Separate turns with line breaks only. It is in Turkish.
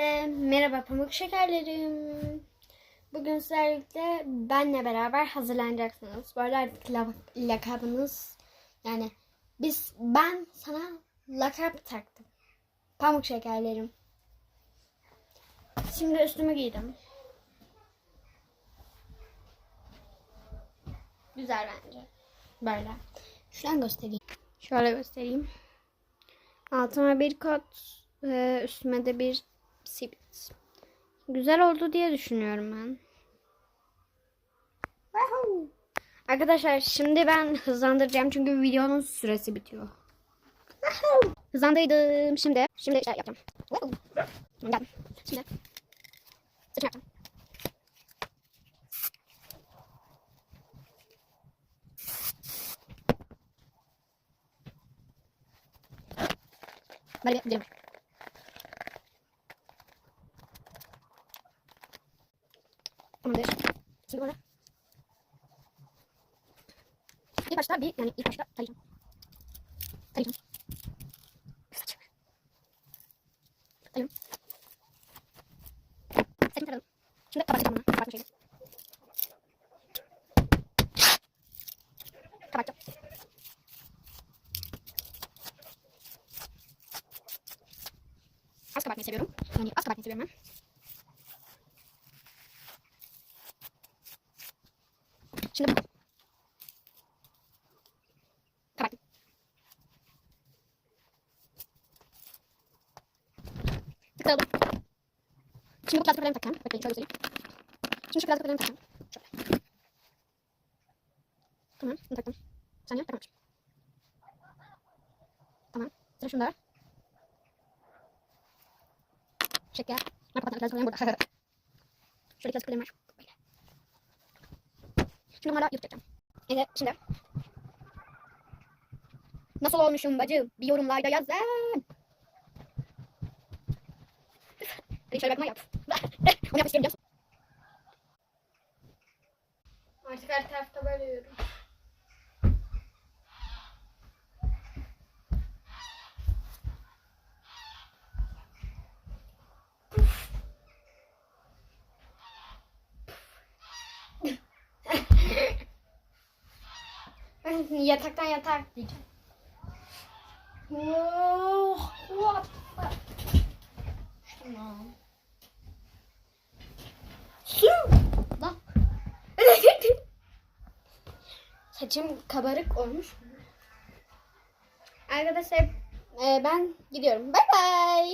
Herkese merhaba pamuk şekerlerim. Bugün sizlerle benle beraber hazırlanacaksınız. Bu arada artık la- lakabınız yani biz ben sana lakap taktım. Pamuk şekerlerim. Şimdi üstümü giydim. Güzel bence. Böyle. Şuradan göstereyim. Şöyle göstereyim. Altıma bir kot ve üstüme de bir sivit. Güzel oldu diye düşünüyorum ben. Arkadaşlar şimdi ben hızlandıracağım çünkü videonun süresi bitiyor. Hızlandırdım şimdi. Şimdi işte yapacağım. Şimdi yapacağım. Böyle bir gidiyorum. Tamamdır. Şimdi bunu ilk başta bir yani ilk başta tarayacağım. Tarayacağım. Tarıyorum. Saçımı taradım. Şimdi kabartacağım bunu. Kabartma şeyini. Kabarttım. Az kabartmayı seviyorum. Yani az kabartmayı seviyorum ben. Şimdi bu. Kabarttım. Tıkladım. Şimdi bu plastik kalemimi takacağım. Bakayım şöyle göstereyim. Şimdi şu plastik kalemimi takacağım. Şöyle. Tamam. Bunu taktım. Bir saniye takamamışım. Tamam. Sıra şunda var. Şeker. Ne kadar plastik kalem burada. Şöyle plastik kalem var. Bunlarla yırtacağım. Evet şimdi. Nasıl olmuşum bacı? Bir yorumlarda yazın. Şöyle bakma yap. Onu yapmak istiyorum. Artık her tarafta böyle Yataktan yatak diyeceğim. Oh, what the fuck? Tamam. Su. Saçım kabarık olmuş. Arkadaşlar e, ben gidiyorum. Bay bay.